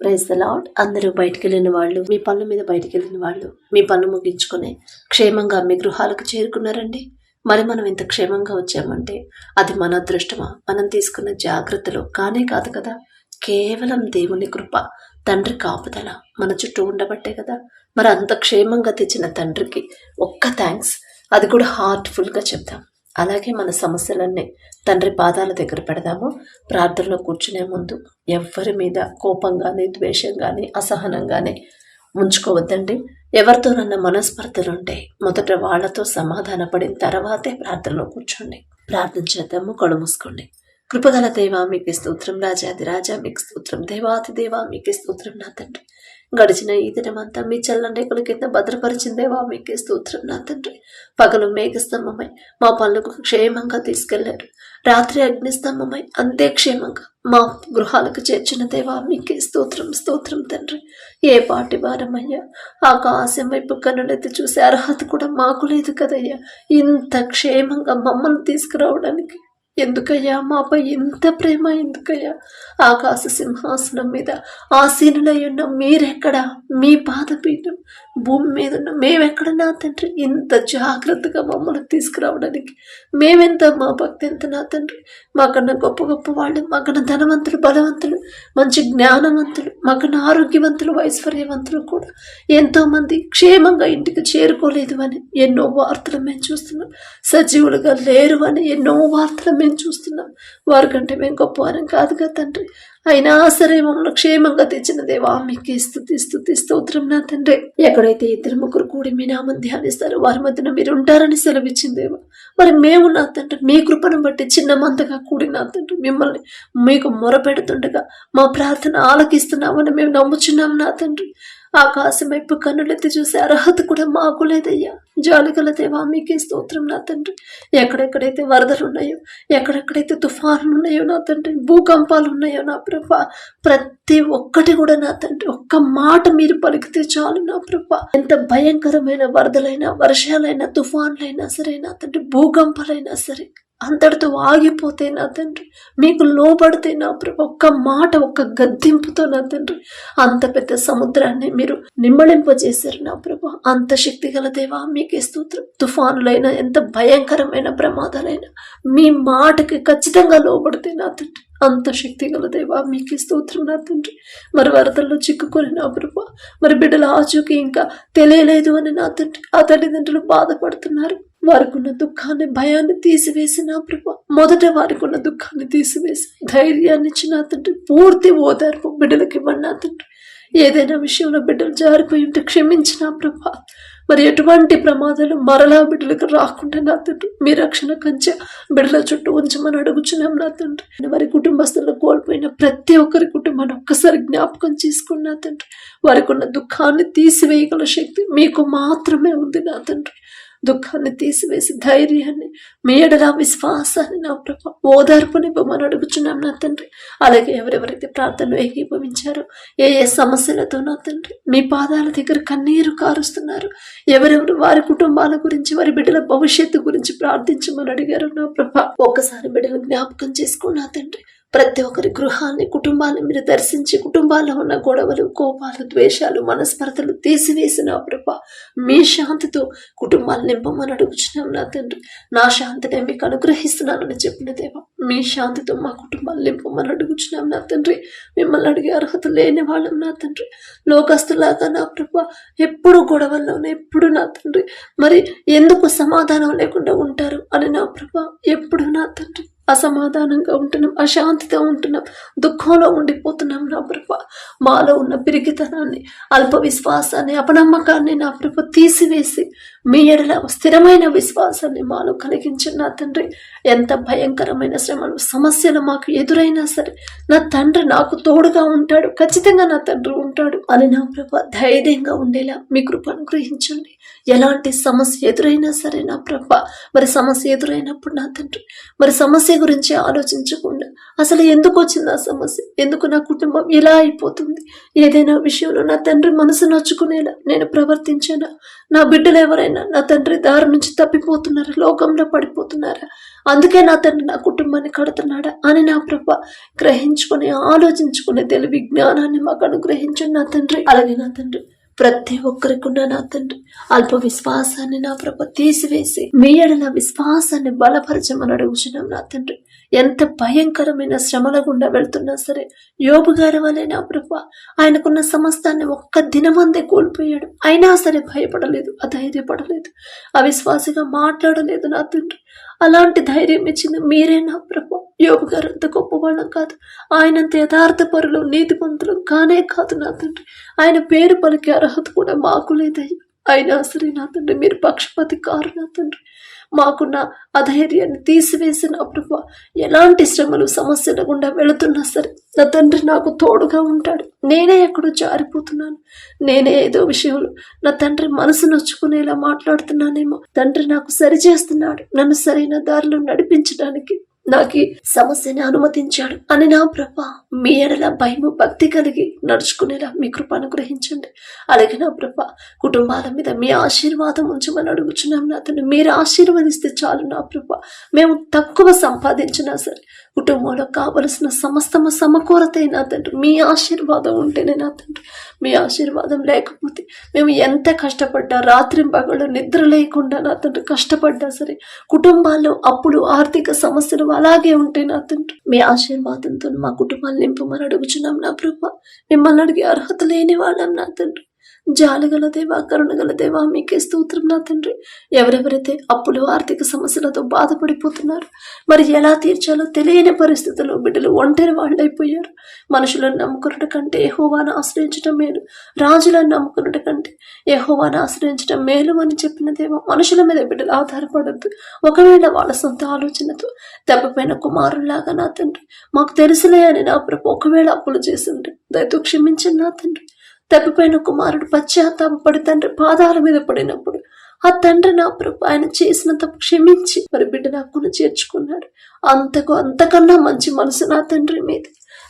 Praise the lord అందరూ బయటికి వెళ్ళిన వాళ్ళు మీ పనుల మీద బయటికి వెళ్ళిన వాళ్ళు మీ పనులు ముగించుకుని క్షేమంగా మీ గృహాలకు చేరుకున్నారండి. మరి మనం ఇంత క్షేమంగా వచ్చామంటే అది మన అదృష్టమా? మనం తీసుకున్న జాగ్రత్తలు కానే కాదు కదా. కేవలం దేవుని కృప తండ్రి కాపుదల మన చుట్టూ ఉండబట్టే కదా. మరి అంత క్షేమంగా తెచ్చిన తండ్రికి ఒక్క థ్యాంక్స్ అది కూడా హార్ట్ఫుల్గా చెప్దాం. అలాగే మన సమస్యలన్నీ తండ్రి పాదాల దగ్గర పెడదాము. ప్రార్థనలో కూర్చునే ముందు ఎవరి మీద కోపం కానీ ద్వేషం కానీ అసహనం కానీ ఉంచుకోవద్దండి ఎవరితోనన్నా మనస్పర్ధలు ఉంటే మొదట వాళ్ళతో సమాధాన పడిన తర్వాతే ప్రార్థనలో కూర్చోండి. ప్రార్థన చేద్దాము కళ్ళు మూసుకోండి. కృపగల దేవా మీకు స్తోత్రం. రాజాది రాజా మీకు స్తోత్రం. దేవాతి దేవా మీకు స్తోత్రం నా తండ్రి. గడిచిన ఈ దినమంతా మీ చల్లని రేకుల కింద భద్రపరిచిన దేవా మీకే స్తోత్రం నా తండ్రి. పగలు మేఘస్తంభమై మా పనులకు క్షేమంగా తీసుకెళ్ళారు. రాత్రి అగ్నిస్తంభమై అంతే క్షేమంగా మా గృహాలకు చేర్చిన దేవా మీకే స్తోత్రం స్తోత్రం తండ్రి. ఏ పాటి వారమయ్యా ఆకాశం వైపు కన్నులెత్తి చూసే అర్హత కూడా మాకు లేదు కదయ్యా. ఇంత క్షేమంగా మమ్మల్ని తీసుకురావడానికి ఎందుకయ్యా? మాపై ఇంత ప్రేమ ఎందుకయ్యా? ఆకాశ సింహాసనం మీద ఆసీనులై ఉన్న మీరెక్కడ? మీ పాదపీఠం భూమి మీద ఉన్న మేమెక్కడ నా తండ్రి ఇంత జాగ్రత్తగా మమ్మల్ని తీసుకురావడానికి మేమెంత మా భక్తి ఎంత నా తండ్రి? మాకన్నా గొప్ప గొప్ప వాళ్ళు మాకన్నా ధనవంతులు బలవంతులు మంచి జ్ఞానవంతులు మాకన్నా ఆరోగ్యవంతులు ఐశ్వర్యవంతులు కూడా ఎంతోమంది క్షేమంగా ఇంటికి చేరుకోలేదు అని ఎన్నో వార్తలు మేము చూస్తున్నాం. సజీవులుగా లేరు అని ఎన్నో వార్తలు మేము చూస్తున్నాం. వారికంటే మేము గొప్పవారం కాదుగా తండ్రి. అయినా సరే మమ్మల్ని క్షేమంగా తెచ్చిన దేవా మీకు స్థుతి స్థుతి స్తోత్రం నా తండ్రి. ఎక్కడైతే ఇద్దరు ముగ్గురు కూడి మీ నామం ధ్యానిస్తారో వారి మధ్యన మీరు ఉంటారని సెలవిచ్చిందేవా మరి మేము నా తండ్రి మీ కృపను బట్టి చిన్న మందగా కూడి నా తండ్రి మిమ్మల్ని మీకు మొరపెడుతుండగా మా ప్రార్థన ఆలకిస్తున్నామని మేము నమ్ముచున్నాం నా తండ్రి. ఆకాశం వైపు కన్నులెత్తి చూసే అర్హత కూడా మాకు లేదయ్యా. జాలిగల దేవా మీకే స్తోత్రం నా తండ్రి. ఎక్కడెక్కడైతే వరదలు ఉన్నాయో ఎక్కడెక్కడైతే తుఫానులు ఉన్నాయో నా తండ్రి భూకంపాలు ఉన్నాయో నా ప్రభ ప్రతి ఒక్కటి కూడా నా తండ్రి ఒక్క మాట మీరు పలికితే చాలు నా ప్రభ. ఎంత భయంకరమైన వరదలైనా వర్షాలైనా తుఫాన్లైనా సరే నా తండ్రి భూకంపాలైనా సరే. అంతటితో ఆగిపోతే నా తండ్రి మీకు లోబడితే నా ప్రభు ఒక్క మాట ఒక్క గద్దింపుతో నా తండ్రి. అంత పెద్ద సముద్రాన్ని మీరు నిమ్మళింపజేశారు నా ప్రభు. అంత శక్తి గల దేవా మీకే స్తోత్రం. తుఫానులైనా ఎంత భయంకరమైన ప్రమాదాలైనా మీ మాటకి ఖచ్చితంగా లోబడితే నా తండ్రి. అంత శక్తి గల దేవా మీకే స్తోత్రం నా తండ్రి. మరి వరదల్లో చిక్కుకొని నా ప్రభు. మరి బిడ్డల ఆచూకి ఇంకా తెలియలేదు అని నా తండ్రి. ఆ తల్లిదండ్రులు బాధపడుతున్నారు. వారికి ఉన్న దుఃఖాన్ని భయాన్ని తీసివేసి నా ప్రభు మొదట వారికి ఉన్న దుఃఖాన్ని తీసివేసి ధైర్యాన్ని ఇచ్చిన నా తండ్రి పూర్తి ఓదార్పు బిడ్డలకి ఇవ్వండి తండ్రి. ఏదైనా విషయంలో బిడ్డలు జారిపోయి ఉంటే క్షమించిన ప్రభా. మరి ఎటువంటి ప్రమాదాలు మరలా బిడ్డలకు రాకుండా నా తండ్రి మీ రక్షణ కంచె బిడ్డల చుట్టూ ఉంచమని అడుగుచున్నాం నా తండ్రి. వారి కుటుంబస్తులను కోల్పోయిన ప్రతి ఒక్కరి కుటుంబాన్ని ఒక్కసారి జ్ఞాపకం చేసుకుని నా తండ్రి. వారికి ఉన్న దుఃఖాన్ని తీసివేయగల శక్తి మీకు మాత్రమే ఉంది నా తండ్రి. దుఃఖాన్ని తీసివేసి ధైర్యాన్ని మీ ఎడల విశ్వాసాన్ని నా ప్రభ ఓదార్పునివ్వమని అడుగుచున్నాం నా తండ్రి. అలాగే ఎవరెవరైతే ప్రార్థనలు ఏకీభవించారో ఏ ఏ సమస్యలతో నా తండ్రి మీ పాదాల దగ్గర కన్నీరు కారుస్తున్నారు ఎవరెవరు వారి కుటుంబాల గురించి వారి బిడ్డల భవిష్యత్తు గురించి ప్రార్థించమని అడిగారు నా ప్రభా ఒక్కసారి బిడ్డలు జ్ఞాపకం చేసుకో నా తండ్రి. ప్రతి ఒక్కరి గృహాన్ని కుటుంబాన్ని మీరు దర్శించి కుటుంబాల్లో ఉన్న గొడవలు కోపాలు ద్వేషాలు మనస్పర్ధలు తీసివేసిన ప్రభ. మీ శాంతితో కుటుంబాలు నింపమని అడుగుచున్నాం నా తండ్రి. నా శాంతిని మీకు అనుగ్రహిస్తున్నానని చెప్పిన దేవా మీ శాంతితో మా కుటుంబాలు నింపమని అడుగుచున్నాం నా తండ్రి. మిమ్మల్ని అడిగే అర్హత లేని వాళ్ళం నా తండ్రి. లోకస్తులాగా నా ప్రభ ఎప్పుడు గొడవల్లోనే ఎప్పుడు నా తండ్రి. మరి ఎందుకు సమాధానం లేకుండా ఉంటారు అని నా ప్రభ ఎప్పుడు నా తండ్రి? అసమాధానంగా ఉంటున్నాం అశాంతితో ఉంటున్నాం దుఃఖంలో ఉండిపోతున్నాం నా ప్రభ. మాలో ఉన్న పిరిగితనాన్ని అల్ప విశ్వాసాన్ని అపనమ్మకాన్ని నా ప్రభ తీసివేసి మీ ఎడల స్థిరమైన విశ్వాసాన్ని మాలో కలిగించిన నా తండ్రి. ఎంత భయంకరమైన శ్రమలు సమస్యలు మాకు ఎదురైనా సరే నా తండ్రి నాకు తోడుగా ఉంటాడు ఖచ్చితంగా నా తండ్రి ఉంటాడు అని నా ప్రభ ధైర్యంగా ఉండేలా మీ కృప అనుగ్రహించండి. ఎలాంటి సమస్య ఎదురైనా సరే నా ప్రభ. మరి సమస్య ఎదురైనప్పుడు నా తండ్రి మరి సమస్య గురించి ఆలోచించకుండా అసలు ఎందుకు వచ్చింది ఆ సమస్య? ఎందుకు నా కుటుంబం ఇలా అయిపోతుంది? ఏదైనా విషయంలో నా తండ్రి మనసు నొచ్చుకునేలా నేను ప్రవర్తించానా? నా బిడ్డలు ఎవరైనా నా తండ్రి దారి నుంచి తప్పిపోతున్నారా? లోకంలో పడిపోతున్నారా? అందుకే నా తండ్రి నా కుటుంబాన్ని కడుతున్నాడా అని నా ప్రభ గ్రహించుకుని ఆలోచించుకునే తెలివి జ్ఞానాన్ని మాకు అనుగ్రహించండి నా తండ్రి. అలాగే నా తండ్రి. ప్రతి ఒక్కరికి నా తండ్రి. అల్ప విశ్వాసాన్ని నా ప్రభ తీసివేసి మీ ఎడల విశ్వాసాన్ని బలపరచమని అడుగుచున్నాం నా తండ్రి. ఎంత భయంకరమైన శ్రమల గుండా వెళ్తున్నా సరే యోబు గారి వలె నా ప్రభ ఆయనకున్న సమస్తాన్ని ఒక్క దినమందే కోల్పోయాడు. అయినా సరే భయపడలేదు అధైర్యపడలేదు అవిశ్వాసిగా మాట్లాడలేదు నా తండ్రి. అలాంటి ధైర్యం ఇచ్చింది మీరే నా ప్రభు. యోగు గారు అంత గొప్పవాళ్ళం కాదు. ఆయనంత యథార్థ పరులు నీతిపంతులు కానే కాదు నా తండ్రి. ఆయన పేరు పలికే అర్హత కూడా మాకు లేదయ్యా. అయినా సరే నా తండ్రి మీరు పక్షపాతి కారు నా తండ్రి. మాకున్న అధైర్యాన్ని తీసివేసిన ప్రభు ఎలాంటి శ్రమలు సమస్యల గుండా వెళుతున్నా సరే నా తండ్రి నాకు తోడుగా ఉంటాడు. నేనే ఎక్కడో జారిపోతున్నాను. నేనే ఏదో విషయంలో నా తండ్రి మనసు నొచ్చుకునేలా మాట్లాడుతున్నానేమో. తండ్రి నాకు సరి చేస్తున్నాడు నన్ను సరైన దారిలో నడిపించడానికి నాకు సమస్యని అనుమతించాడు. అని నా ప్రభ మీ ఎడల భయము భక్తి కలిగి నడుచుకునేలా మీ కృప అనుగ్రహించండి. అలాగే నా ప్రభ కుటుంబాల మీద మీ ఆశీర్వాదం ఉంచమని అడుగుచున్నాం నా మీరు ఆశీర్వదిస్తే చాలు నా ప్రభ. మేము తక్కువ సంపాదించినా సరే కుటుంబంలో కావలసిన సమస్తము సమకూరత నా తండ్రి మీ ఆశీర్వాదం ఉంటేనే నా తండ్రి. మీ ఆశీర్వాదం లేకపోతే మేము ఎంత కష్టపడ్డా రాత్రి పగలు నిద్ర లేకుండా నా తండ్రి కష్టపడ్డా సరే కుటుంబాల్లో అప్పుడు ఆర్థిక సమస్యలు అలాగే ఉంటే నా తండ్రి. మీ ఆశీర్వాదంతో మా కుటుంబాలు నింపమని అడుగుచున్నాం నా ప్రభ. మిమ్మల్ని అడిగే అర్హత లేని వాళ్ళం నా తండ్రి. జాలగల దేవా కరుణగల దేవా మీకే స్తోత్రం నా తండ్రి. ఎవరెవరైతే అప్పులు ఆర్థిక సమస్యలతో బాధపడిపోతున్నారు మరి ఎలా తీర్చాలో తెలియని పరిస్థితుల్లో బిడ్డలు ఒంటరి వాళ్ళైపోయారు. మనుషులను నమ్ముకున్నట కంటే ఎహోవాను ఆశ్రయించడం మేలు రాజులను నమ్ముకున్నట కంటే ఎహోవాను ఆశ్రయించడం మేలు అని చెప్పిన దేవ మనుషుల మీద బిడ్డలు ఆధారపడద్దు. ఒకవేళ వాళ్ళ సొంత ఆలోచనతో దెబ్బపైన కుమారులాగా నా తండ్రి మాకు తెలుసులే అని నా ప్రభు ఒకవేళ అప్పులు చేసిండ్రు దయతో క్షమించండి నా తండ్రి. తప్పిపోయిన కుమారుడు పశ్చాత్తాపడి తండ్రి పాదాల మీద పడినప్పుడు ఆ తండ్రి నా ప్రభు ఆయన చేసిన తప్పు క్షమించి మరి బిడ్డ నాకును చేర్చుకున్నాడు. అంతకు అంతకన్నా మంచి మనసు నా తండ్రి మీద.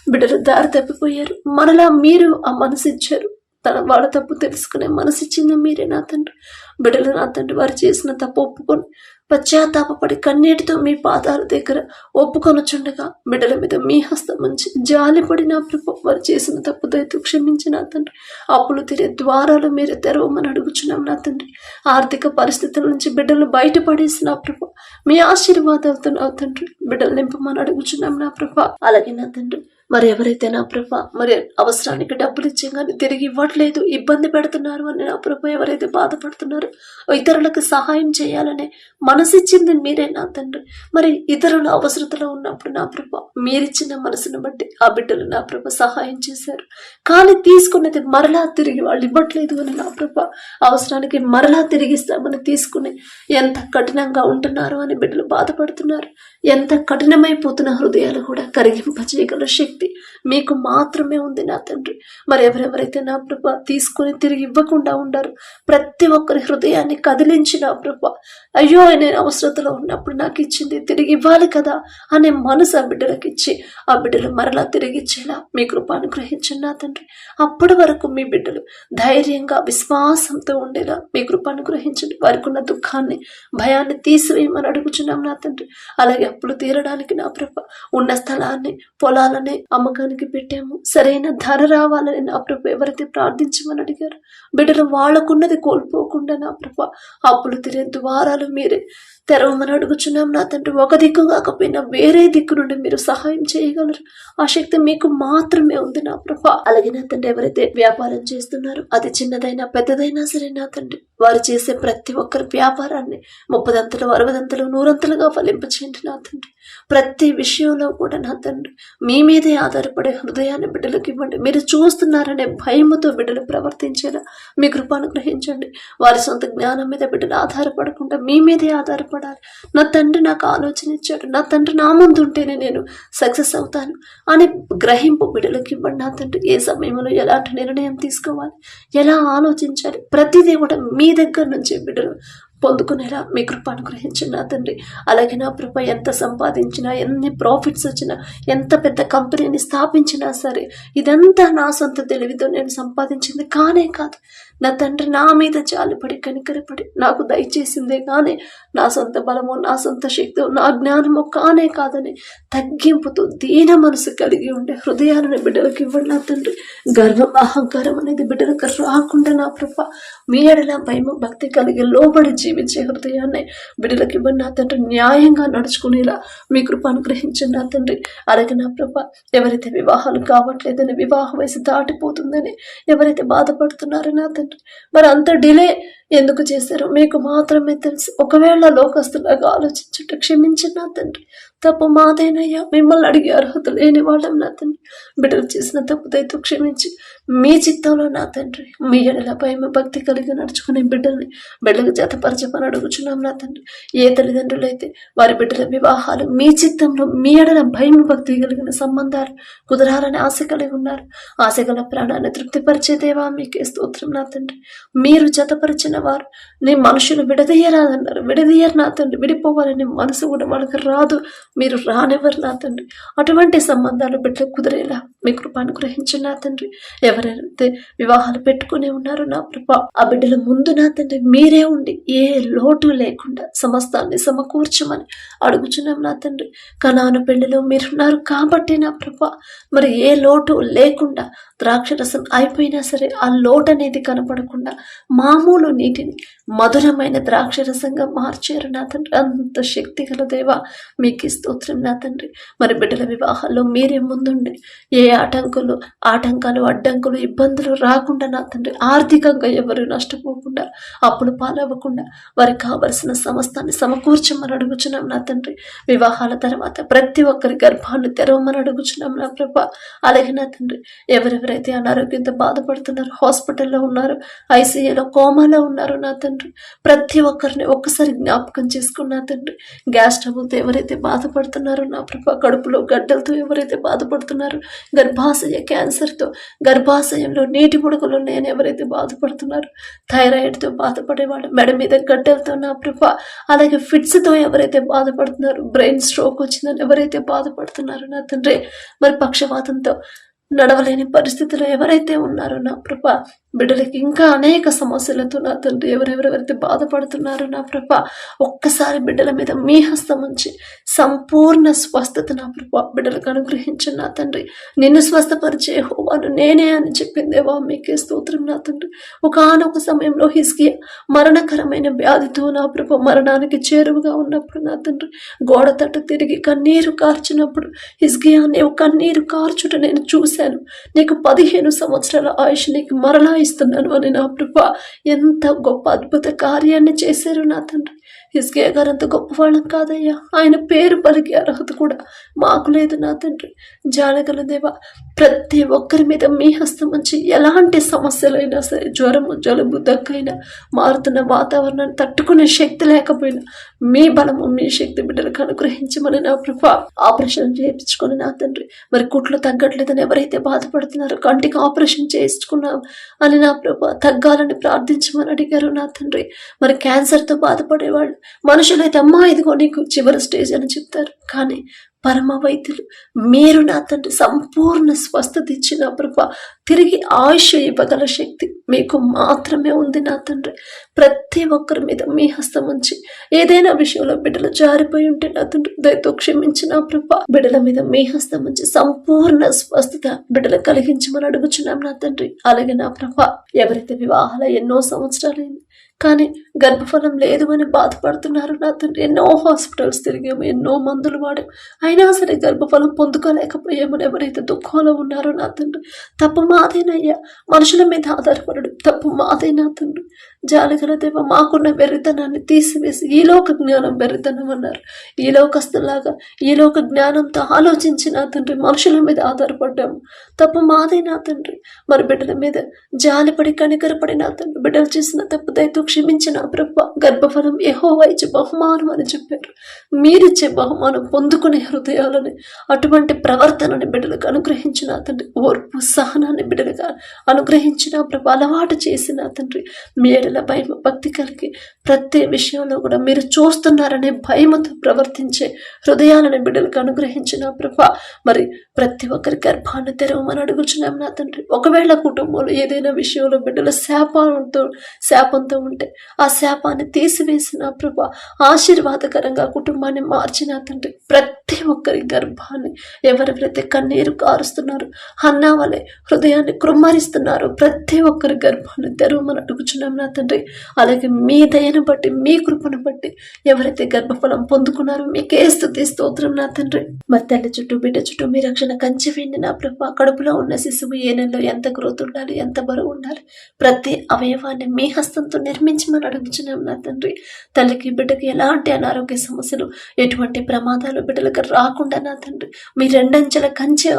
బిడ్డలు దారి తప్పిపోయారు. మనలా మీరు ఆ మనసు ఇచ్చారు. తన వాళ్ళ తప్పు తెలుసుకునే మనసు ఇచ్చింది మీరే నా తండ్రి. బిడ్డలు నా తండ్రి వారు చేసిన తప్పు ఒప్పుకొని పశ్చాత్తాపడి కన్నీటితో మీ పాదాల దగ్గర ఒప్పుకొనుచుండగా బిడ్డల మీద మీ హస్తం ఉంచి జాలిపడి నా ప్రభు వారు చేసిన తప్పు దయతో క్షమించి నా తండ్రి. అప్పులు తీరే ద్వారాలు మీరు తెరవమని అడుగుచున్నాం నా తండ్రి. ఆర్థిక పరిస్థితుల నుంచి బిడ్డలు బయటపడేసి నా ప్రభు మీ ఆశీర్వాదాలతో నా తండ్రి బిడ్డలు నింపమని అడుగుచున్నాం నా ప్రభు. అలాగే నా తండ్రి మరి ఎవరైతే నా ప్రభ? మరి అవసరానికి డబ్బులు ఇచ్చే కానీ తిరిగి ఇవ్వట్లేదు. ఇబ్బంది పెడుతున్నారు అని నా ప్రభ ఎవరైతే బాధపడుతున్నారు ఇతరులకు సహాయం చేయాలనే మనసిచ్చింది మీరే నా తండ్రి. మరి ఇతరుల అవసరతలో ఉన్నప్పుడు నా ప్రభ మీరిచ్చిన మనసును బట్టి ఆ బిడ్డలు నా ప్రభ సహాయం చేశారు. కానీ తీసుకున్నది మరలా తిరిగి వాళ్ళు ఇవ్వట్లేదు అని నా ప్రభ అవసరానికి మరలా తిరిగిస్తామని తీసుకుని ఎంత కఠినంగా ఉంటున్నారు అని బిడ్డలు బాధపడుతున్నారు. ఎంత కఠినమైపోతున్న హృదయాలు కూడా కరిగింపజేయగల శక్తి మీకు మాత్రమే ఉంది నా తండ్రి. మరి ఎవరెవరైతే నా ప్రభ తీసుకుని తిరిగి ఇవ్వకుండా ఉండారు ప్రతి ఒక్కరి హృదయాన్ని కదిలించి నా ప్రభ అయ్యో నేను అవసరతలో ఉన్నప్పుడు నాకు ఇచ్చింది తిరిగి ఇవ్వాలి కదా అనే మనసు ఆ బిడ్డలకు ఇచ్చి ఆ బిడ్డలు మరలా తిరిగి ఇచ్చేలా మీ కృప అనుగ్రహించండి నా తండ్రి. అప్పటి వరకు మీ బిడ్డలు ధైర్యంగా విశ్వాసంతో ఉండేలా మీ కృప అనుగ్రహించండి. వారికి ఉన్న దుఃఖాన్ని భయాన్ని తీసివేయమని అడుగుచున్నాం నా తండ్రి. అలాగే అప్పులు తీరడానికి నా ప్రభ ఉన్న స్థలాన్ని పొలాలని అమ్మకానికి పెట్టాము. సరైన ధర రావాలని నా ప్రభు ఎవరైతే ప్రార్థించమని అడిగారు. బిడ్డలు వాళ్ళకున్నది కోల్పోకుండా నా ప్రభ అప్పులు తినే ద్వారాలు మీరే తెరవమని అడుగుచున్నాం. నా తండ్రి ఒక దిక్కు కాకపోయినా వేరే దిక్కు నుండి మీరు సహాయం చేయగలరు. ఆ శక్తి మీకు మాత్రమే ఉంది నా ప్రభ. అలాగే నా తండ్రి ఎవరైతే వ్యాపారం చేస్తున్నారో అది చిన్నదైనా పెద్దదైనా సరే నా తండ్రి. వారు చేసే ప్రతి ఒక్కరి వ్యాపారాన్ని ముప్పదంతలు అరవదంతలు నూరంతలుగా ఫలింపచేయండి నా తండ్రి. ప్రతి విషయంలో కూడా నా తండ్రి మీ మీదే ఆధారపడే హృదయాన్ని బిడ్డలకు ఇవ్వండి. మీరు చూస్తున్నారనే భయముతో బిడ్డలు ప్రవర్తించేలా మీ కృపను గ్రహించండి వారి సొంత జ్ఞానం మీద బిడ్డలు ఆధారపడకుండా మీ మీదే ఆధారపడాలి. నా తండ్రి నాకు ఆలోచన ఇచ్చాడు. నా తండ్రి నా ముందు ఉంటేనే నేను సక్సెస్ అవుతాను అని గ్రహింపు బిడ్డలకు ఇవ్వండి నా తండ్రి. ఏ సమయంలో ఎలాంటి నిర్ణయం తీసుకోవాలి? ఎలా ఆలోచించాలి? ప్రతిదీ కూడా మీ దగ్గర నుంచి బిడ్డలు పొందుకునేలా మీ కృప అనుగ్రహించిన నా తండ్రి. అలాగే నా కృప ఎంత సంపాదించినా ఎన్ని ప్రాఫిట్స్ వచ్చినా ఎంత పెద్ద కంపెనీని స్థాపించినా సరే ఇదంతా నా సొంత తెలివితో నేను సంపాదించింది కానే కాదు. నా తండ్రి నా మీద జాలిపడి కనికరపడి నాకు దయచేసిందే కానీ నా సొంత బలమో నా సొంత శక్తి నా జ్ఞానము కానే కాదని తగ్గింపుతో దీన మనసు కలిగి ఉండే హృదయాలను బిడ్డలకు ఇవ్వండి నా తండ్రి. గర్వం అహంకారం అనేది బిడ్డలకు రాకుండా నా ప్రభ మీ ఎడల భయము భక్తి కలిగి లోబడి జీవించే హృదయాన్ని బిడ్డలకు ఇవ్వండి నా తండ్రి. న్యాయంగా నడుచుకునేలా మీ కృప అనుగ్రహించండి నా తండ్రి. అలాగే నా ప్రభ ఎవరైతే వివాహాలు కావట్లేదని వివాహ వయసు దాటిపోతుందని ఎవరైతే బాధపడుతున్నారో నా తండ్రి మరి అంత డిలే ఎందుకు చేశారో మీకు మాత్రమే తెలుసు. ఒకవేళ లోకస్తులాగా ఆలోచించుట క్షమించిన నా తండ్రి. తప్పు మాదేనయ్యా. మిమ్మల్ని అడిగే అర్హత లేని వాళ్ళం నా తండ్రి. బిడ్డలు చేసిన తప్పు క్షమించి మీ చిత్తంలో నా తండ్రి. మీ ఎడల భయం భక్తి కలిగి నడుచుకునే బిడ్డల్ని బిడ్డలకు జతపరచమని అడుగుచున్నాం నా తండ్రి. ఏ తల్లిదండ్రులైతే వారి బిడ్డల వివాహాలు మీ చిత్తంలో మీ ఎడల భయం భక్తి కలిగిన సంబంధాలు కుదరాలని ఆశ కలిగి ఉన్నారు. ఆశ గల ప్రాణాన్ని తృప్తిపరిచే దేవా మీకే స్తోత్రం నా తండ్రి. మీరు జతపరిచిన వారు నీ మనుషులు విడదీయరాదన్నారు. విడదీయరు నా తండ్రి. విడిపోవాలని మనసు కూడా వాళ్ళకి రాదు. మీరు రానివ్వరు నా తండ్రి. అటువంటి సంబంధాలు బిడ్డ కుదిరేలా మీ కృప అనుగ్రహించిన నా తండ్రి. ఎవరైతే వివాహాలు పెట్టుకుని ఉన్నారో నా కృప ఆ బిడ్డల ముందు నా తండ్రి మీరే ఉండి ఏ లోటు లేకుండా సమస్తాన్ని సమకూర్చమని అడుగుచున్నాం నా తండ్రి. కనాను పెళ్ళిలో మీరున్నారు కాబట్టి నా ప్రభ మరి ఏ లోటు లేకుండా ద్రాక్షరసం అయిపోయినా సరే ఆ లోటు అనేది కనపడకుండా మామూలు నీటిని మధురమైన ద్రాక్షరసంగా మార్చారు నా తండ్రి. అంత శక్తి గల దేవ మీకు స్తోత్రం నా తండ్రి. మరి బిడ్డల వివాహాల్లో మీరే ముందుండి. ఏ ఆటంకులు ఆటంకాలు అడ్డంకులు ఇబ్బందులు రాకుండా నా తండ్రి ఆర్థికంగా ఎవరు నష్టపోకుండా అప్పులు పాలవ్వకుండా వారికి కావలసిన సమస్తాన్ని సమకూర్చమని అడుగుచున్నాం నా తండ్రి. వివాహాల తర్వాత ప్రతి ఒక్కరి గర్భాలు తెరవమని అడుగుచున్నాం నా ప్రభ. అలాగే నా తండ్రి ఎవరెవరు ఎవరైతే అనారోగ్యంతో బాధపడుతున్నారు హాస్పిటల్లో ఉన్నారు ఐసీయూలో కోమాలో ఉన్నారు నా తండ్రి ప్రతి ఒక్కరిని ఒక్కసారి జ్ఞాపకం చేసుకున్న తండ్రి గ్యాస్ ట్రబుల్తో ఎవరైతే బాధపడుతున్నారో నా ప్రభా కడుపులో గడ్డలతో ఎవరైతే బాధపడుతున్నారో గర్భాశయ క్యాన్సర్తో గర్భాశయంలో నీటి ముడుగులు నేను ఎవరైతే బాధపడుతున్నారో థైరాయిడ్తో బాధపడేవాళ్ళు మెడ మీద గడ్డలతో నా ప్రభా అలాగే ఫిట్స్తో ఎవరైతే బాధపడుతున్నారో బ్రెయిన్ స్ట్రోక్ వచ్చిందని ఎవరైతే బాధపడుతున్నారో నా తండ్రి మరి పక్షవాతంతో నడవలేని పరిస్థితిలో ఎవరైతే ఉన్నారో నా ప్రభా బిడ్డలకి ఇంకా అనేక సమస్యలతో నా తండ్రి ఎవరెవరెవరైతే బాధపడుతున్నారో నా ప్రభ ఒక్కసారి బిడ్డల మీద మీ హస్తం ఉంచి సంపూర్ణ స్వస్థత నా ప్రభ బిడ్డలకు అనుగ్రహించిన నా తండ్రి. నిన్ను స్వస్థపరిచే హోవాను నేనే అని చెప్పిందేవా మీకే స్తోత్రం నా తండ్రి. ఒకనొక సమయంలో హిస్కియా మరణకరమైన వ్యాధితో నా ప్రభ మరణానికి చేరువుగా ఉన్నప్పుడు నా తండ్రి గోడ తట్టు తిరిగి కన్నీరు కార్చినప్పుడు హిస్కియా నీవు కన్నీరు కార్చుట నేను చూశాను. నీకు పదిహేను సంవత్సరాల ఆయుష్ నీకు మరలా ఇస్తున్నాను అని నా ప్రభ. ఎంత గొప్ప అద్భుత కార్యాన్ని చేశారు నా తండ్రి. హిస్కే గారు అంత గొప్పవాళ్ళం కాదయ్యా. ఆయన పేరు పలికి అర్హత కూడా మాకు లేదు నా తండ్రి. జానగల దేవ ప్రతి ఒక్కరి మీద మీ హస్తం ఉంచి ఎలాంటి సమస్యలైనా సరే జ్వరము జలుబు దగ్గైనా మారుతున్న వాతావరణాన్ని తట్టుకునే శక్తి లేకపోయినా మీ బలము మీ శక్తి బిడ్డలకు అనుగ్రహించమని నా ప్రభ ఆపరేషన్ చేయించుకొని నా తండ్రి. మరి కుట్లు తగ్గట్లేదని ఎవరైతే బాధపడుతున్నారో కంటికి ఆపరేషన్ చేయించుకున్నాం. అని నా ప్రభ తగ్గాలని ప్రార్థించమని అడిగారు నా తండ్రి. మరి క్యాన్సర్తో బాధపడేవాళ్ళు మనుషులైతే అమ్మా ఇదిగో నీకు చివరి స్టేజ్ అని చెప్తారు. కానీ పరమ వైద్యులు మీరు నా తండ్రి సంపూర్ణ స్వస్థత ఇచ్చిన ప్రభ తిరిగి ఆయుష్ ఇవ్వగల శక్తి మీకు మాత్రమే ఉంది నా తండ్రి. ప్రతి ఒక్కరి మీద మీ హస్తం ఉంచి ఏదైనా విషయంలో బిడ్డలు జారిపోయి ఉంటే నా తండ్రి దయతో క్షమించిన ప్రభ. బిడ్డల మీద మీ హస్తం ఉంచి సంపూర్ణ స్వస్థత బిడ్డలు కలిగించమని అడుగుచున్నాం నా తండ్రి. అలాగే నా ప్రభ ఎవరైతే వివాహాల ఎన్నో సంవత్సరాలైంది కానీ గర్భఫలం లేదు అని బాధపడుతున్నారు. నా తండ్రి ఎన్నో హాస్పిటల్స్ తిరిగాము ఎన్నో మందులు వాడాము. అయినా సరే గర్భఫలం పొందుకోలేకపోయామని ఎవరైతే దుఃఖంలో ఉన్నారో నా తండ్రి తప్పు మాదేనయ్యా మనుషుల మీద ఆధారపడడు తప్పు మాదే నా తండ్రి. జాలిగల దేవ మాకున్న వెర్రితనాన్ని తీసివేసి ఈ లోక జ్ఞానం వెర్రితనం అన్నారు ఈ లోకస్తులాగా ఈ లోక జ్ఞానంతో ఆలోచించి నా తండ్రి మనుషుల మీద ఆధారపడ్డాము. తప్పు మాదే నా తండ్రి. మరి బిడ్డల మీద జాలిపడి కనికరపడి నా తండ్రి బిడ్డలు చేసిన తప్పు దయతో క్షమించిన ప్రభ. గర్భఫలం ఎహో ఇచ్చే బహుమానం అని చెప్పారు. మీరిచ్చే బహుమానం పొందుకునే హృదయాలని అటువంటి ప్రవర్తనని బిడ్డలకు అనుగ్రహించిన తండ్రి ఓర్పు సహనాన్ని బిడ్డలుగా అనుగ్రహించిన ప్రభ అలవాటు చేసిన తండ్రి మీరు ఎడల భయం భక్తి కలిగి ప్రతి విషయంలో కూడా మీరు చూస్తున్నారనే భయముతో ప్రవర్తించే హృదయాలను బిడ్డలకు అనుగ్రహించిన ప్రభ. మరి ప్రతి ఒక్కరి గర్భాన్ని తెరవమని అడుగుచున్నాం నా తండ్రి. ఒకవేళ కుటుంబంలో ఏదైనా విషయంలో బిడ్డల శాపంతో శాపంతో ఉంటే ఆ శాపాన్ని తీసివేసిన ప్రభ ఆశీర్వాదకరంగా కుటుంబాన్ని మార్చిన తండ్రి. ప్రతి ఒక్కరి గర్భాన్ని ఎవరెవరైతే కన్నీరు కారుస్తున్నారు అన్నా వలె హృదయాన్ని కృమ్మరిస్తున్నారు ప్రతి ఒక్కరి గర్భాన్ని తెరవమని అడుగుచున్నాం నా తండ్రి. అలాగే మీ దయను బట్టి మీ కృపను బట్టి ఎవరైతే గర్భఫలం పొందుకున్నారో మీకే స్థుతి స్తోత్రం నా తండ్రి. మరి తల్లి చుట్టూ బిడ్డ చుట్టూ మీ రక్షణ కంచి వేయండి నా ప్రభు కడుపులో ఉన్న శిశువు ఏ నెలలో ఎంత గ్రోత్ ఉండాలి ఎంత బరువు ఉండాలి ప్రతి అవయవాన్ని మీ హస్తంతో నిర్మించమని అడుగుచున్నాం నా తండ్రి. తల్లికి బిడ్డకి ఎలాంటి అనారోగ్య సమస్యలు ఎటువంటి ప్రమాదాలు బిడ్డలకు రాకుండా నా తండ్రి మీ రెండంచెల కంచె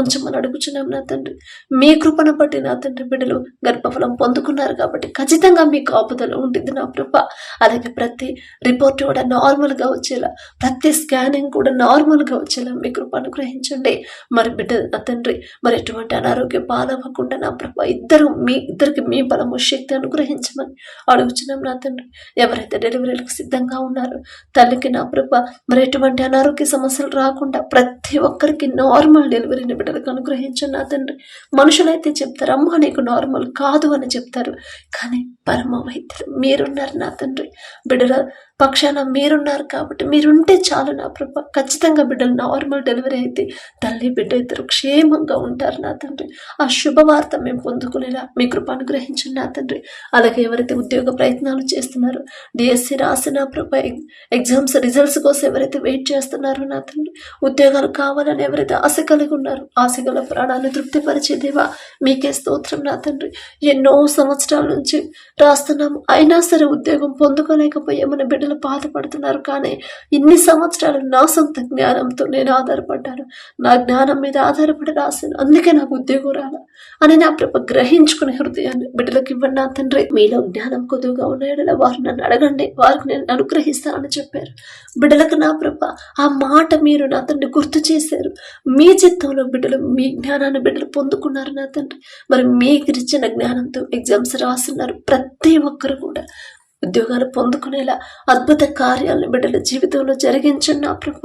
ఉంచమని అడుగుచున్నాం నా తండ్రి. మీ కృపను బట్టి నా తండ్రి బిడ్డలు గర్భఫలం పొందుకున్నారు కాబట్టి ఖచ్చితంగా మీ కాపుదల ఉండింది నా కృప అలాగే ప్రతి రిపోర్ట్ కూడా నార్మల్గా వచ్చేలా ప్రతి స్కానింగ్ కూడా నార్మల్గా వచ్చేలా మీ కృప అనుగ్రహించండి. మరి బిడ్డ నా తండ్రి మరి ఎటువంటి అనారోగ్యం పాలవ్వకుండా నా ప్రభ ఇద్దరు మీ ఇద్దరికి మీ బలము శక్తి అనుగ్రహించమని అడుగుచున్నాం నా తండ్రి. ఎవరైతే డెలివరీలకు సిద్ధంగా ఉన్నారో తల్లికి నా ప్రభ మరి ఎటువంటి అనారోగ్య సమస్యలు రాకుండా ప్రతి ఒక్కరికి నార్మల్ డెలివరీని బిడ్డలకు అనుగ్రహించండి నా తండ్రి. మనుషులైతే చెప్తారు అమ్మ నీకు నార్మల్ కాదు అని చెప్తారు. కానీ పరమ వైద్యులు మీరున్నారు నా తండ్రి. బిడ్డల పక్షాన మీరున్నారు కాబట్టి మీరుంటే చాలు నా ప్రభ. ఖచ్చితంగా బిడ్డలు నార్మల్ డెలివరీ అయితే తల్లి బిడ్డ ఇద్దరు క్షేమంగా ఉంటారు నా తండ్రి. ఆ శుభవార్త మేము పొందుకునేలా మీ కృపను గ్రహించిన నా తండ్రి. అలాగే ఎవరైతే ఉద్యోగ ప్రయత్నాలు చేస్తున్నారో డిఎస్సి రాసిన ప్రభ ఎగ్జామ్స్ రిజల్ట్స్ కోసం ఎవరైతే వెయిట్ చేస్తున్నారో నా తండ్రి ఉద్యోగాలు కావాలని ఎవరైతే ఆశ కలిగి ఉన్నారో ఆశ గల ప్రాణాలు తృప్తిపరిచేదేవా మీకే స్తోత్రం నా తండ్రి. ఎన్నో సంవత్సరాల నుంచి రాస్తున్నాము. అయినా సరే ఉద్యోగం పొందుకోలేకపోయామని బిడ్డలు బాధపడుతున్నారు కానీ ఇన్ని సంవత్సరాలు నా సొంత జ్ఞానంతో నేను ఆధారపడ్డాను. నా జ్ఞానం మీద ఆధారపడి రాశాను. అందుకే నాకు ఉద్యోగం రాల అని నా ప్రభ గ్రహించుకునే హృదయాన్ని బిడ్డలకు ఇవ్వండి నా తండ్రి. మీలో జ్ఞానం కొద్దుగా ఉన్నాయడలా వారు నన్ను అడగండి. వారికి నేను అనుగ్రహిస్తానని చెప్పారు. బిడ్డలకు నా ప్రభ ఆ మాట మీరు నా తండ్రి గుర్తు చేశారు. మీ చిత్తంలో బిడ్డలు మీ జ్ఞానాన్ని బిడ్డలు పొందుకున్నారు నా తండ్రి. మరి మీకు ఇచ్చిన జ్ఞానంతో ఎగ్జామ్స్ రాస్తున్నారు. ప్రతి ఒక్కరు కూడా ఉద్యోగాలు పొందుకునేలా అద్భుత కార్యాలను బిడ్డల జీవితంలో జరిగించిన నా ప్రభ.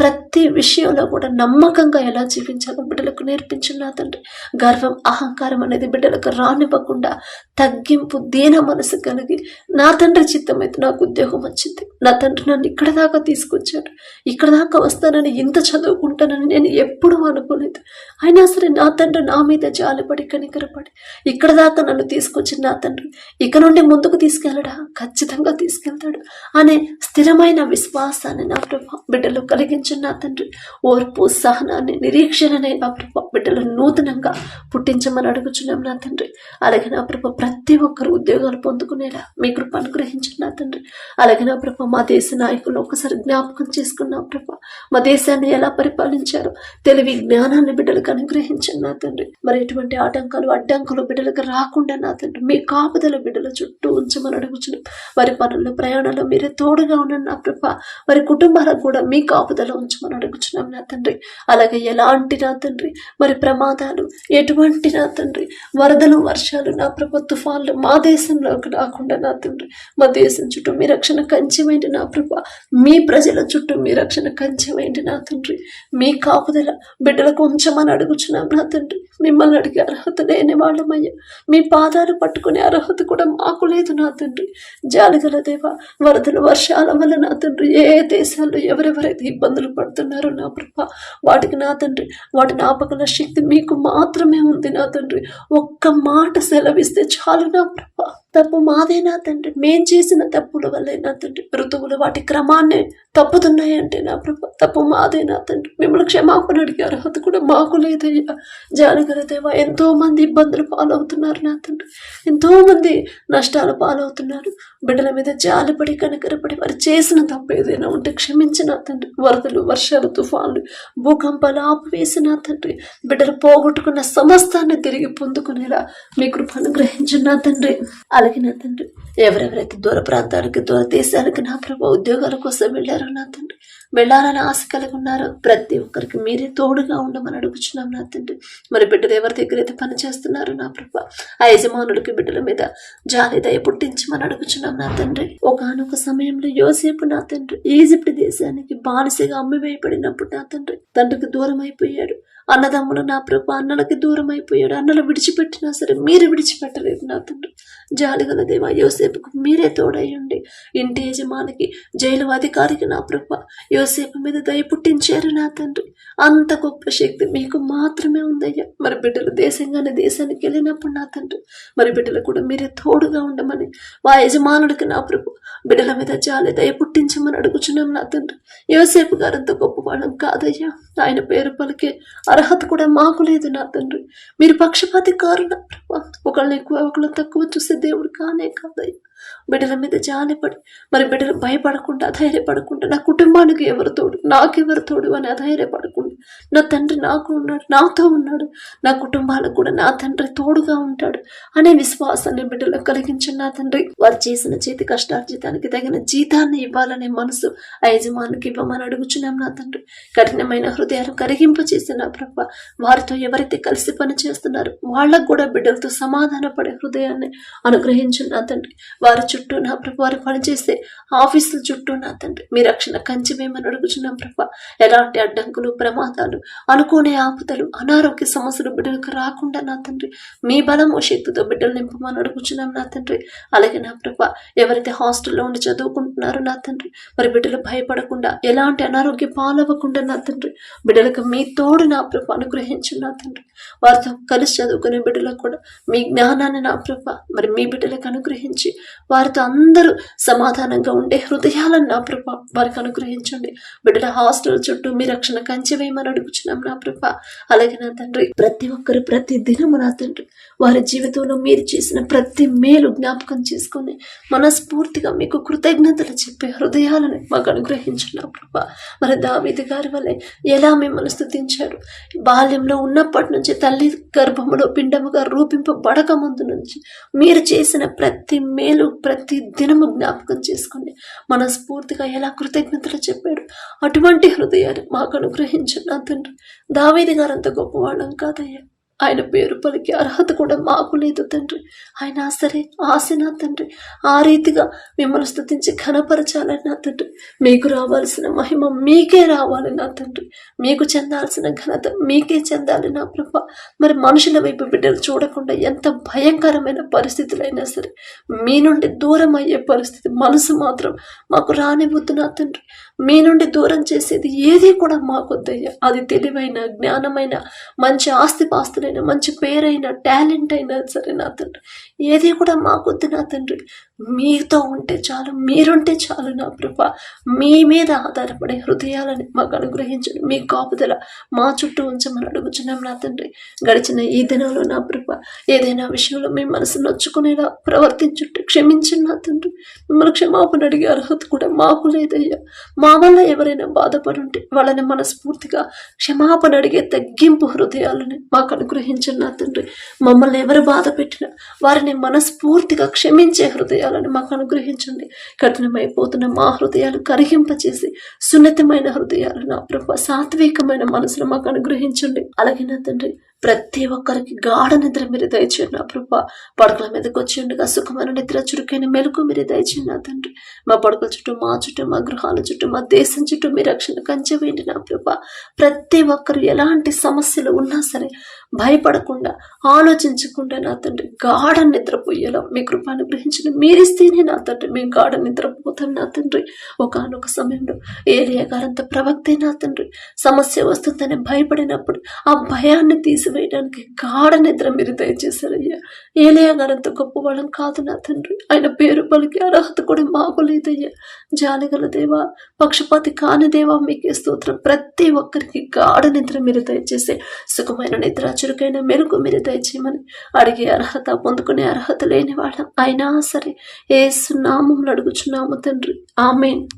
ప్రతి విషయంలో కూడా నమ్మకంగా ఎలా జీవించాలో బిడ్డలకు నేర్పించిన నా తండ్రి. గర్వం అహంకారం అనేది బిడ్డలకు రానివ్వకుండా తగ్గింపు దీన మనసు కలిగి నా తండ్రి చిత్తమైతే నాకు ఉద్యోగం వచ్చింది. నా తండ్రి నన్ను ఇక్కడ దాకా తీసుకొచ్చాడు. ఇక్కడ దాకా వస్తానని ఇంత చదువుకుంటానని నేను ఎప్పుడూ అనుకోలేదు. అయినా సరే నా తండ్రి నా మీద జాలిపడి కనికరపడి ఇక్కడ దాకా నన్ను తీసుకొచ్చిన నా తండ్రి ఇక నుండి ముందుకు తీసుకెళ్ళడా? ఖచ్చితంగా తీసుకెళ్తాడు అనే స్థిరమైన విశ్వాసాన్ని నా ప్రభా బిడ్డలు కలిగించిన నా తండ్రి. ఓర్పు సహనాన్ని నిరీక్షణనే నా ప్రభా బిడ్డలు నూతనంగా పుట్టించమని అడుగుచున్నాం నా తండ్రి. అలాగే నా ప్రభ ప్రతి ఒక్కరు ఉద్యోగాలు పొందుకునేలా మీ కృప అనుగ్రహించిన నా తండ్రి. అలాగే నా ప్రభ మా దేశ నాయకులు ఒకసారి జ్ఞాపకం చేసుకున్నా ప్రభా మా దేశాన్ని ఎలా పరిపాలించారో తెలివి జ్ఞానాన్ని బిడ్డలకు అనుగ్రహించండి నా తండ్రి. మరి ఎటువంటి ఆటంకాలు అడ్డంకులు బిడ్డలకు రాకుండా నా తండ్రి మీ కాపుదల బిడ్డల చుట్టూ ఉంచమని అడుగుచున్నాం. వారి పనులు ప్రయాణంలో మీరే తోడుగా ఉన్న నా ప్రభ. వారి కుటుంబాలకు కూడా మీ కాపుదల ఉంచమని అడుగుచున్నాం నా తండ్రి. అలాగే ఎలాంటి నా తండ్రి? మరి ప్రమాదాలు ఎటువంటి నా తండ్రి? వరదలు వర్షాలు నా ప్రభ తుఫాన్లు మా దేశంలోకి రాకుండా నా తండ్రి. మా దేశం చుట్టూ మీ రక్షణ కంచెమేంటి నా ప్రభ. మీ ప్రజల చుట్టూ మీ రక్షణ కంచెమేంటి నా తండ్రి. మీ కాపుదల బిడ్డలకు ఉంచమని అడుగుచున్నాం నా తండ్రి. మిమ్మల్ని అడిగే అర్హత లేని వాళ్ళమయ్యా. మీ పాదాలు పట్టుకునే అర్హత కూడా మాకు లేదు నా తండ్రి. జాలిగల దేవ వరదలు వర్షాల వల్ల నా తండ్రి ఏ దేశాల్లో ఎవరెవరైతే ఇబ్బందులు పడుతున్నారో నా ప్రభ వాటికి నా తండ్రి వాటిని ఆపగల శక్తి మీకు మాత్రమే ఉంది నా తండ్రి. ఒక్క మాట సెలవిస్తే చాలు నా ప్రభా. తప్పు మాదేనా తండ్రి. మేం చేసిన తప్పుల వల్లే నా తండ్రి ఋతువులు వాటి క్రమాన్ని తప్పుతున్నాయంటే నా ప్రభు తప్పు మాదేనా తండ్రి. మిమ్మల్ని క్షమాపణ అడిగే అర్హత కూడా మాకు లేదయ్యా. జాలిగల దేవా ఎంతో మంది ఇబ్బందులు పాలవుతున్నారు నా తండ్రి. ఎంతో మంది నష్టాలు పాలవుతున్నారు. బిడ్డల మీద జాలిపడి కనికరపడి వారు చేసిన తప్పు ఏదైనా ఉంటే క్షమించిన తండ్రి. వరదలు వర్షాలు తుఫాన్లు భూకంపాలు ఆపివేసిన తండ్రి. బిడ్డలు పోగొట్టుకున్న సమస్తాన్ని తిరిగి పొందుకునేలా మీ కృప అనుగ్రహించిన తండ్రి. అలాగే నా తండ్రి. ఎవరెవరైతే దూర ప్రాంతానికి దూర దేశానికి నా ప్రభు ఉద్యోగాల కోసం వెళ్ళారో నా తండ్రి వెళ్ళాలని ఆశ కలిగి ఉన్నారు. ప్రతి ఒక్కరికి మీరే తోడుగా ఉండమని అడుగుచున్నాం నా తండ్రి. మరి బిడ్డలు ఎవరి దగ్గర అయితే పని చేస్తున్నారు నా ప్రభు. ఆ యజమానులకి బిడ్డల మీద జాలి దయ పుట్టించమని అడుగుచున్నాం నా తండ్రి. ఒకనొక సమయంలో యోసేపు నా తండ్రి ఈజిప్ట్ దేశానికి బానిసగా అమ్మివేయబడినప్పుడు నా తండ్రి తండ్రికి దూరం అయిపోయాడు అన్నదమ్ములు నా ప్రభు అన్నలకి దూరం అయిపోయాడు అన్నలు విడిచిపెట్టినా సరే మీరు విడిచిపెట్టలేదు నా తండ్రి. జాలిగల దేవా యోసేపుకు మీరే తోడయ్యండి ఇంటి యజమానికి జైలు అధికారికి నా ప్రభు యోసేపు మీద దయ పుట్టించారు నా తండ్రి. అంత గొప్ప శక్తి మీకు మాత్రమే ఉందయ్యా. మరి బిడ్డలు దేశంగానే దేశానికి వెళ్ళినప్పుడు నా తండ్రి మరి బిడ్డలు కూడా మీరే తోడుగా ఉండమని మా యజమానుడికి నా ప్రభు బిడ్డల మీద జాలి దయ పుట్టించమని అడుగుచున్నాం నా తండ్రి. యోసేపు గారు అంత గొప్పవాళ్ళం కాదయ్యా. ఆయన పేరు పలికే అర్హత కూడా మాకు లేదు నా తండ్రి. మీరు పక్షపాతి కారు నా ప్రభు. ఒకళ్ళని ఎక్కువ ఒకళ్ళని తక్కువ చూసే దేవుడు కానే కాదయ్యా. బిడ్డల మీద జాలిపడి మరి బిడ్డలు భయపడకుండా ధైర్యపడకుండా నా కుటుంబానికి ఎవరు తోడు నాకెవరు తోడు అని అధైర్యపడకుండా నా తండ్రి నాకు ఉన్నాడు నాతో ఉన్నాడు నా కుటుంబాలకు కూడా నా తండ్రి తోడుగా ఉంటాడు అనే విశ్వాసాన్ని బిడ్డలకు కలిగించిన నా తండ్రి. వారు చేసిన చేతి కష్టార్జితానికి తగిన జీతాన్ని ఇవ్వాలనే మనసు ఆ యజమానికి ఇవ్వమని అడుగుచున్నాం నా తండ్రి. కఠినమైన హృదయాలు కరిగింపచేసిన నా ప్రభ వారితో ఎవరైతే కలిసి పని చేస్తున్నారో వాళ్ళకు కూడా బిడ్డలతో సమాధాన పడే హృదయాన్ని అనుగ్రహించిన నా తండ్రి. వారి చుట్టూ నా ప్రభు వారు పనిచేసే ఆఫీసుల చుట్టూ నా తండ్రి. మీ రక్షణ కంచెమేమని అడుగుచున్నాం ప్రభ. ఎలాంటి అడ్డంకులు ప్రమాదం ప్రమాదాలు అనుకోని ఆపుదలు అనారోగ్య సమస్యలు బిడ్డలకు రాకుండా నా తండ్రి. మీ బలము శక్తితో బిడ్డలు నింపమని అడుగుచున్నాం నా తండ్రి. అలాగే నా ప్రభ ఎవరైతే హాస్టల్లో ఉండి చదువుకుంటున్నారో నా తండ్రి మరి బిడ్డలు భయపడకుండా ఎలాంటి అనారోగ్య పాలవ్వకుండా నా తండ్రి. బిడ్డలకు మీ తోడు నా ప్రభ అనుగ్రహించు నా తండ్రి. వారితో కలిసి చదువుకునే బిడ్డలకు కూడా మీ జ్ఞానాన్ని నా ప్రభ మరి మీ బిడ్డలకు అనుగ్రహించి వారితో అందరూ సమాధానంగా ఉండే హృదయాలను నా ప్రభ వారికి అనుగ్రహించండి. బిడ్డల హాస్టల్ చుట్టూ మీ రక్షణ కంచె వేయమని అడుగుచున్నాం నా ప్రభ. అలాగే నా తండ్రి ప్రతి ఒక్కరు ప్రతి దినము నా తండ్రి వారి జీవితంలో మీరు చేసిన ప్రతి మేలు జ్ఞాపకం చేసుకొని మనస్ఫూర్తిగా మీకు కృతజ్ఞతలు చెప్పే హృదయాలను మాకు అనుగ్రహించిన ప్రభ. మరి దావిది గారి వల్లే ఎలా మిమ్మల్ని స్థుతించారు బాల్యంలో ఉన్నప్పటి నుంచి తల్లి గర్భములో పిండముగా రూపింపబడక ముందు నుంచి మీరు చేసిన ప్రతి మేలు ప్రతి దినము జ్ఞాపకం చేసుకుని మనస్ఫూర్తిగా ఎలా కృతజ్ఞతలు చెప్పాడు? అటువంటి హృదయాన్ని మాకు నా తండ్రి. దావీది గారు అంత గొప్పవాళ్ళం కాదయ్యా. ఆయన పేరు పలికి అర్హత కూడా మాకు లేదు తండ్రి. ఆయన సరే ఆశ నా తండ్రి. ఆ రీతిగా మిమ్మల్ని స్థుతించి ఘనపరచాలని నా తండ్రి. మీకు రావాల్సిన మహిమ మీకే రావాలి నా తండ్రి. మీకు చెందాల్సిన ఘనత మీకే చెందాలి నా ప్రభ. మరి మనుషుల వైపు బిడ్డలు చూడకుండా ఎంత భయంకరమైన పరిస్థితులైనా సరే మీ నుండి దూరం అయ్యే పరిస్థితి మనసు మాత్రం మాకు రానివ్వద్దు నా తండ్రి. మీ నుండి దూరం చేసేది ఏది కూడా మాకొద్దయ్యా. అది తెలివైన జ్ఞానమైన మంచి ఆస్తిపాస్తులైన మంచి పేరైన టాలెంట్ అయినా సరే నా తండ్రి. ఏది కూడా మాకొద్దు నా తండ్రి. మీతో ఉంటే చాలు మీరుంటే చాలు నా ప్రభ. మీ మీద ఆధారపడే హృదయాలని మాకు అనుగ్రహించండి. మీ కాపుదల మా చుట్టూ ఉంచమని అడుగుచున్నాం నా తండ్రి. గడిచిన ఈ దినంలో నా ప్రభ ఏదైనా విషయంలో మీ మనసు నొచ్చుకునేలా ప్రవర్తించుంటే క్షమించండి నా తండ్రి. మిమ్మల్ని క్షమాపణ అడిగే అర్హత కూడా మాకు లేదయ్యా. మా వల్ల ఎవరైనా బాధపడి ఉంటే వాళ్ళని మనస్ఫూర్తిగా క్షమాపణ అడిగే తగ్గింపు హృదయాలని మాకు అనుగ్రహించండి నా తండ్రి. మమ్మల్ని ఎవరు బాధ పెట్టినా వారిని మనస్ఫూర్తిగా క్షమించే హృదయాలను మాకు అనుగ్రహించండి. కఠినమైపోతున్న మా హృదయాలు కరిగింపచేసి సున్నితమైన హృదయాలు నా ప్రభ సాత్వికమైన మనసును మాకు అనుగ్రహించండి. అలాగే నా తండ్రి ప్రతి ఒక్కరికి గాఢ నిద్ర మీరు దయచేయండి నా ప్రభ. పడకల మీదకి వచ్చి ఉండగా సుఖమైన నిద్ర చురుకైన మెలకు మీరు దయచేయండి నా తండ్రి. మా పడకల చుట్టూ మా చుట్టూ మా గృహాల చుట్టూ మా దేశం చుట్టూ మీ రక్షణ కంచెవేయండి నా ప్రభ. ప్రతి ఒక్కరు ఎలాంటి సమస్యలు ఉన్నా సరే భయపడకుండా ఆలోచించకుండా నా తండ్రి గాఢ నిద్రపోయేలా మీ కృప అనుగ్రహించిన మీరిస్తేనే నా తండ్రి. మేము గాఢ నిద్రపోతాం నా తండ్రి. ఒకనొక సమయంలో ఏలియా గారంత ప్రవక్తే నా తండ్రి. సమస్య వస్తుందని భయపడినప్పుడు ఆ భయాన్ని తీసివేయడానికి గాఢ నిద్ర మీరు దయచేశారయ్యా. ఏలియా గారంత గొప్పవాళ్ళం కాదు నా తండ్రి. ఆయన పేరు పలికి అర్హత కూడా మాకు లేదయ్యా. జాలిగల దేవా పక్షపాతి కాని దేవా మీకే స్తోత్రం. ప్రతి ఒక్కరికి గాఢ నిద్ర మీరు దయచేసే సుఖమైన నిద్ర చురుకైన మెరుగు మీరు దయచేయమని అడిగే అర్హత పొందుకునే అర్హత లేని వాళ్ళం. అయినా సరే ఏ సున్నామంలో అడుగుచున్నాము తండ్రి. ఆమెన్.